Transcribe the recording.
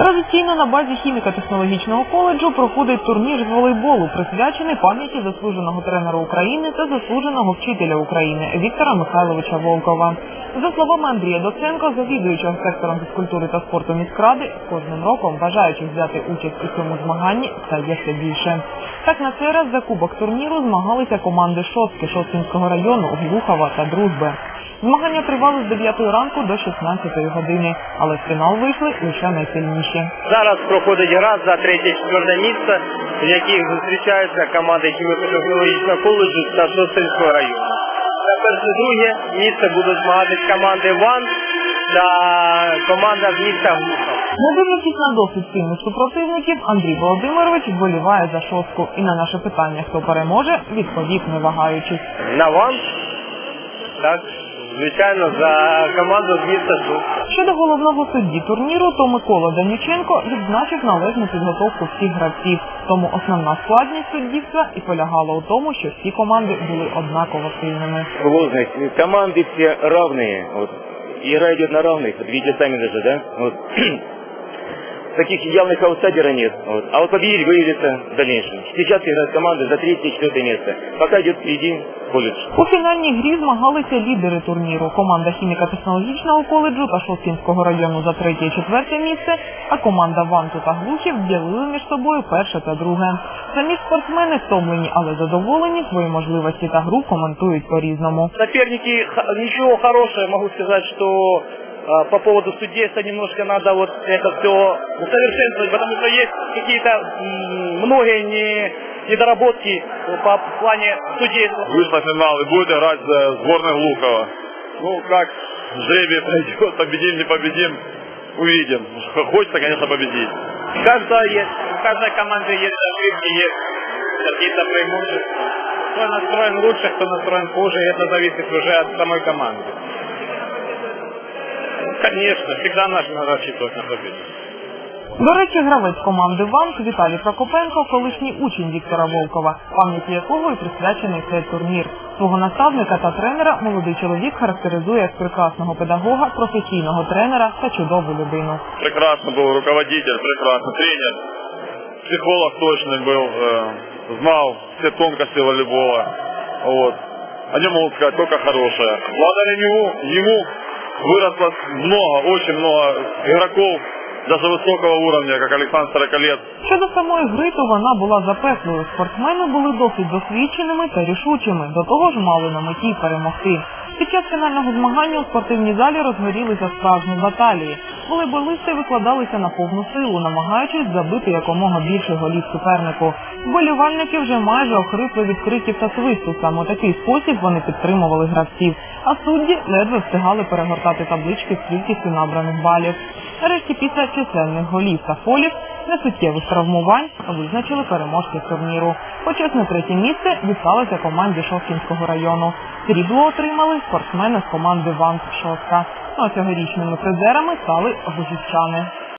Традиційно на базі хіміко-технологічного коледжу проходить турнір з волейболу, присвячений пам'яті заслуженого тренера України та заслуженого вчителя України Віктора Михайловича Волкова. За словами Андрія Доценко, завідуючого сектором фізкультури та спорту міськради, кожним роком бажаючих взяти участь у цьому змаганні стає все більше. Так на цей раз за кубок турніру змагалися команди Шостки Шосткінського району, Глухова та Дружби. Змагання тривали з 9 ранку до 16 години, але в фінал вийшли лише найсильніші. Зараз проходить гра за третє-четверте місце, в яких зустрічаються команди хіміко-технологічного коледжу та Шостинського району. За перше-друге місце будуть змагатись команди ВАН та команда з міста Глухов. Не дивлячись на досить сильних супротивників, Андрій Володимирович вболіває за шостку і на наше питання, хто переможе, відповів не вагаючись. На ВАН, так, звичайно, за команду з міста Шук. Щодо головного судді турніру, то Микола Данюченко відзначив належну підготовку всіх гравців. Тому основна складність суддівства і полягала у тому, що всі команди були однаково сильними. сложность. Команды все равные. Вот. Игра идет на равных. Вот видите сами даже, да? Вот. Таких явных аутсайдеров нет. Вот. А вот победить выявится в дальнейшем. Сейчас играют команды за третье и четвертое место. Пока идет впереди колледж. У фінальній грі змагалися лідери турніру. Команда хіміко-технологічного коледжу та Шосткінського району за третє і четверте місце, а команда Ванту та Глухів ділили між собою перше та друге. Самі спортсмени втомлені, але задоволені свої можливості та гру коментують по-різному. Соперники х- ничего хорошего, могу сказать, что э, по поводу судейства немножко надо вот это все усовершенствовать, потому что есть какие-то многие не, недоработки по плане судейства. вышел на финал и будет играть за сборной Глухова. Ну, как жребий пройдет, победим, не победим, увидим. Хочется, конечно, победить. Каждая есть, у каждой команды есть ошибки, есть какие-то преимущества. Кто настроен лучше, кто настроен хуже, это зависит уже от самой команды. Ну, Конечно, всегда нужно рассчитывать на победу. До речі, гравець команди ВАНК Віталій Прокопенко, колишній учень Віктора Волкова, пам'яті якого і присвячений цей турнір. Свого наставника та тренера молодий чоловік характеризує як прекрасного педагога, професійного тренера та чудову людину. Прекрасный был руководитель, прекрасный тренер. Психолог точный был, э, знал все тонкости волейбола. Вот. О нем могу сказать только хорошее. Благодаря нему, ему выросло много, очень много игроков, даже высокого уровня, как Александр Сороколет, Щодо самої гри, то вона була запеклою. Спортсмени були досить досвідченими та рішучими. До того ж мали на меті перемогти. Під час фінального змагання у спортивній залі розгорілися справжні баталії. Волейболисти викладалися на повну силу, намагаючись забити якомога більше голів супернику. Вболівальники вже майже охрипли від криків та свисту. Саме у такий спосіб вони підтримували гравців. А судді ледве встигали перегортати таблички з кількістю набраних балів. Нарешті після численних голів та фолів несуттєвих травмувань визначили переможців турніру. Почесне третє місце дісталося команді Шосткінського району. Срібло отримали спортсмени з команди Ванс Шостка. Ну а цьогорічними призерами стали гужівчани.